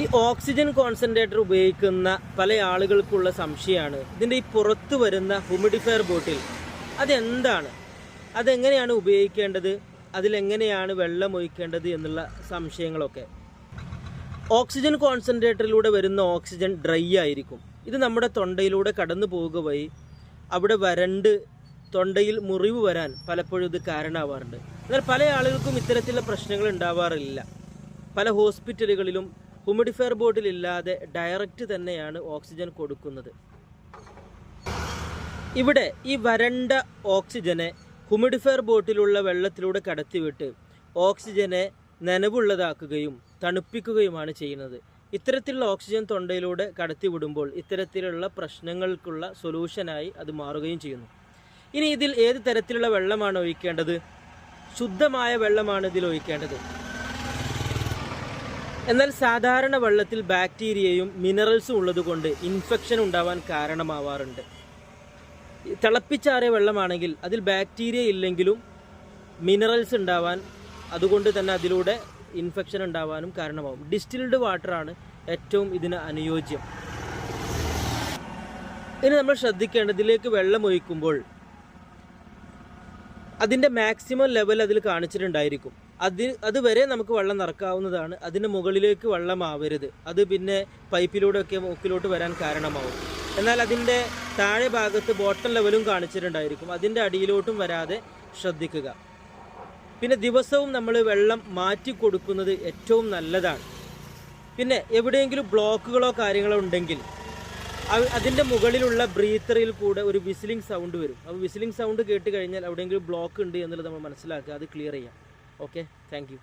ഈ oxygen concentrator ഉപയോഗിക്കുന്ന പല ആളുകൾക്കുള്ള സംശയമാണ്. ഇതിന്റെ ഈ പുറത്ത് വരുന്ന ഹ്യൂമിഡിഫയർ ബോട്ടിൽ അതെന്താണ്? അതെങ്ങനെയാണ് ഉപയോഗിക്കേണ്ടത്? അതിലെങ്ങനെയാണ് വെള്ളം ഒഴിക്കേണ്ടത് എന്നുള്ള സംശയങ്ങളൊക്കെ. ഓക്സിജൻ കോൺസെൻട്രേറ്ററിലൂടെ വരുന്ന ഓക്സിജൻ ഡ്രൈ ആയിരിക്കും. ഇത് നമ്മുടെ തൊണ്ടയിലൂടെ കടന്നു പോവുക വഴി അവിടെ വരണ്ട് തൊണ്ടയിൽ മുറിവ് വരാൻ പലപ്പോഴും ഇത് കാരണമാവാറുണ്ട്. എന്നാൽ പല ആളുകൾക്കും ഇത്തരത്തിലുള്ള പ്രശ്നങ്ങൾ ഉണ്ടാവാറില്ല. പല ഹോസ്പിറ്റലുകളിലും ഹ്യൂമിഡിഫയർ ബോട്ടിലില്ലാതെ ഡയറക്റ്റ് തന്നെയാണ് ഓക്സിജൻ കൊടുക്കുന്നത്. ഇവിടെ ഈ വരണ്ട ഓക്സിജനെ ഹ്യൂമിഡിഫയർ ബോട്ടിലുള്ള വെള്ളത്തിലൂടെ കടത്തിവിട്ട് ഓക്സിജനെ നനവുള്ളതാക്കുകയും തണുപ്പിക്കുകയുമാണ് ചെയ്യുന്നത്. ഇത്തരത്തിലുള്ള ഓക്സിജൻ തൊണ്ടയിലൂടെ കടത്തിവിടുമ്പോൾ ഇത്തരത്തിലുള്ള പ്രശ്നങ്ങൾക്കുള്ള സൊല്യൂഷനായി അത് മാറുകയും ചെയ്യുന്നു. ഇനി ഇതിൽ ഏത് തരത്തിലുള്ള വെള്ളമാണ് ഒഴിക്കേണ്ടത്? ശുദ്ധമായ വെള്ളമാണ് ഇതിൽ ഒഴിക്കേണ്ടത്. എന്നാൽ സാധാരണ വെള്ളത്തിൽ ബാക്ടീരിയയും മിനറൽസും ഉള്ളതുകൊണ്ട് ഇൻഫെക്ഷൻ ഉണ്ടാവാൻ കാരണമാവാറുണ്ട്. തിളപ്പിച്ചാറിയ വെള്ളമാണെങ്കിൽ അതിൽ ബാക്ടീരിയ ഇല്ലെങ്കിലും മിനറൽസ് ഉണ്ടാവാൻ അതുകൊണ്ട് തന്നെ അതിലൂടെ ഇൻഫെക്ഷൻ ഉണ്ടാവാനും കാരണമാവും. ഡിസ്റ്റിൽഡ് വാട്ടറാണ് ഏറ്റവും ഇതിന് അനുയോജ്യം. ഇനി നമ്മൾ ശ്രദ്ധിക്കേണ്ടത് ഇതിലേക്ക് വെള്ളം ഒഴിക്കുമ്പോൾ അതിന്റെ മാക്സിമം ലെവൽ അതിൽ കാണിച്ചിട്ടുണ്ടായിരിക്കും. അത് അതുവരെ നമുക്ക് വെള്ളം നിറക്കാവുന്നതാണ്. അതിന് മുകളിലേക്ക് വെള്ളം ആവരുത് അത് പിന്നെ പൈപ്പിലൂടെയൊക്കെ മൂക്കിലോട്ട് വരാൻ കാരണമാവും. എന്നാൽ അതിന്റെ താഴെ ഭാഗത്ത് ബോട്ടം ലെവലും കാണിച്ചിട്ടുണ്ടായിരിക്കും. അതിന്റെ അടിയിലോട്ടും വരാതെ ശ്രദ്ധിക്കുക. പിന്നെ ദിവസവും നമ്മൾ വെള്ളം മാറ്റി കൊടുക്കുന്നത് ഏറ്റവും നല്ലതാണ്. പിന്നെ എവിടെയെങ്കിലും ബ്ലോക്കുകളോ കാര്യങ്ങളോ ഉണ്ടെങ്കിൽ അതിന്റെ മുകളിലുള്ള ബ്രീത്തറിൽ കൂടെ ഒരു വിസിലിംഗ് സൗണ്ട് വരും. അപ്പോൾ വിസിലിംഗ് സൗണ്ട് കേട്ട് കഴിഞ്ഞാൽ എവിടെയെങ്കിലും ബ്ലോക്ക് ഉണ്ട് എന്നുള്ളത് നമ്മൾ മനസ്സിലാക്കുക. അത് ക്ലിയർ ചെയ്യാം. Okay thank